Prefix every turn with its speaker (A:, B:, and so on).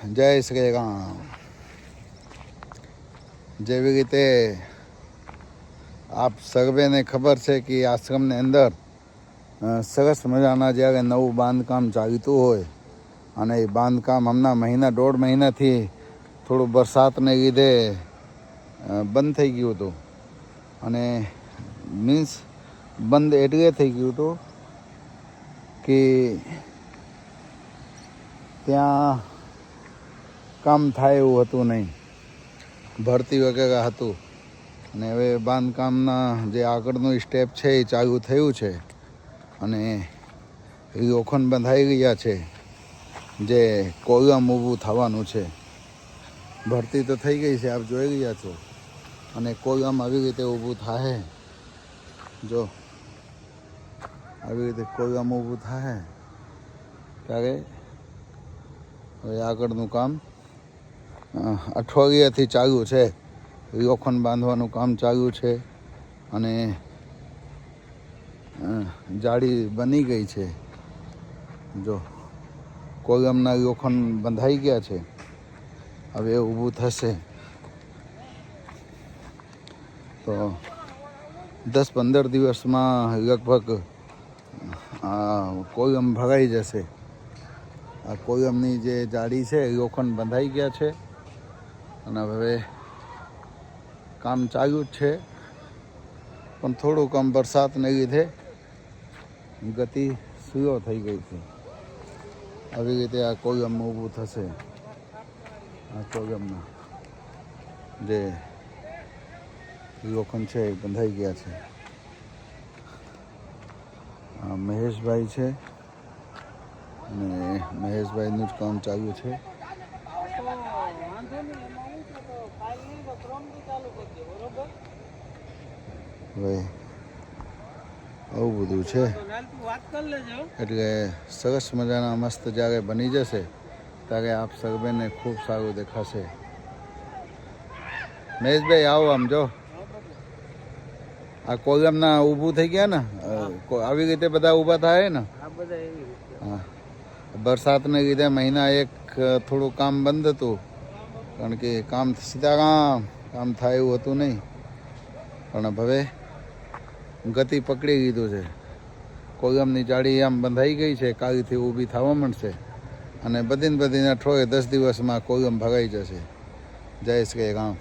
A: જય શ્રી રામ. જેવી રીતે આપ સર્વેને ખબર છે કે આશ્રમની અંદર સરસ મજાના જ્યારે નવું બાંધકામ ચાલતું હોય અને એ બાંધકામ હમણાં મહિના, દોઢ મહિનાથી થોડું વરસાદને લીધે બંધ થઈ ગયું હતું. અને મીન્સ બંધ એટલે થઈ ગયું હતું કે ત્યાં કામ થાય એવું હતું નહીં. ભરતી વગેરે હતું. અને હવે બાંધકામના જે આગળનું સ્ટેપ છે એ ચાલુ થયું છે. અને એ લોખંડ બંધાઈ ગયા છે. જે કોલમ ઊભું થવાનું છે. ભરતી તો થઈ ગઈ છે, આપ જોઈ રહ્યા છો. અને કોલમ આવી રીતે ઊભું થાય જો, આવી રીતે કોલમ ઊભું થાય ત્યારે હવે આગળનું કામ અઠવાડિયાથી ચાલુ છે. લોખંડ બાંધવાનું કામ ચાલુ છે અને જાળી બની ગઈ છે. જો, કોલમના લોખંડ બંધાઈ ગયા છે. હવે ઊભું થશે. તો દસ પંદર દિવસમાં લગભગ આ કોલમ ભરાઈ જશે. આ કોલમની જે જાળી છે લોખંડ બંધાઈ ગયા છે. અને હવે કામ ચાલ્યું જ છે. પણ થોડું કામ વરસાદને લીધે ગતિ સુયો થઈ ગઈ છે. આવી રીતે આ કોલમ ઊભું થશે. આ કોલમના જે લોખંડ છે એ બંધાઈ ગયા છે. આ મહેશભાઈ છે. અને મહેશભાઈનું જ કામ ચાલ્યું છે. હવે આવું બધું છે. એટલે સરસ મજાના મસ્ત જ્યારે બની જશે ત્યારે આપ સર્વેને ખૂબ સારું દેખાશે. મહેશભાઈ આવો આમ જો. આ કોલમના ઊભું થઈ ગયા ને? આવી રીતે બધા ઊભા થાય ને? હા બરસાતને લીધે મહિના એક થોડું કામ બંધ હતું. કારણ કે કામ સીધા કામ કામ થાય એવું હતું નહીં. પણ હવે ગતિ પકડી ગીધું છે. કોગમની જાળી આમ બંધાઈ ગઈ છે કાળીથી ઊભી થવા માંડશે. અને બધીને બધીને અઠવાડિયે દસ દિવસમાં કોગમ ભગાઈ જશે. જય શ્રી રામ.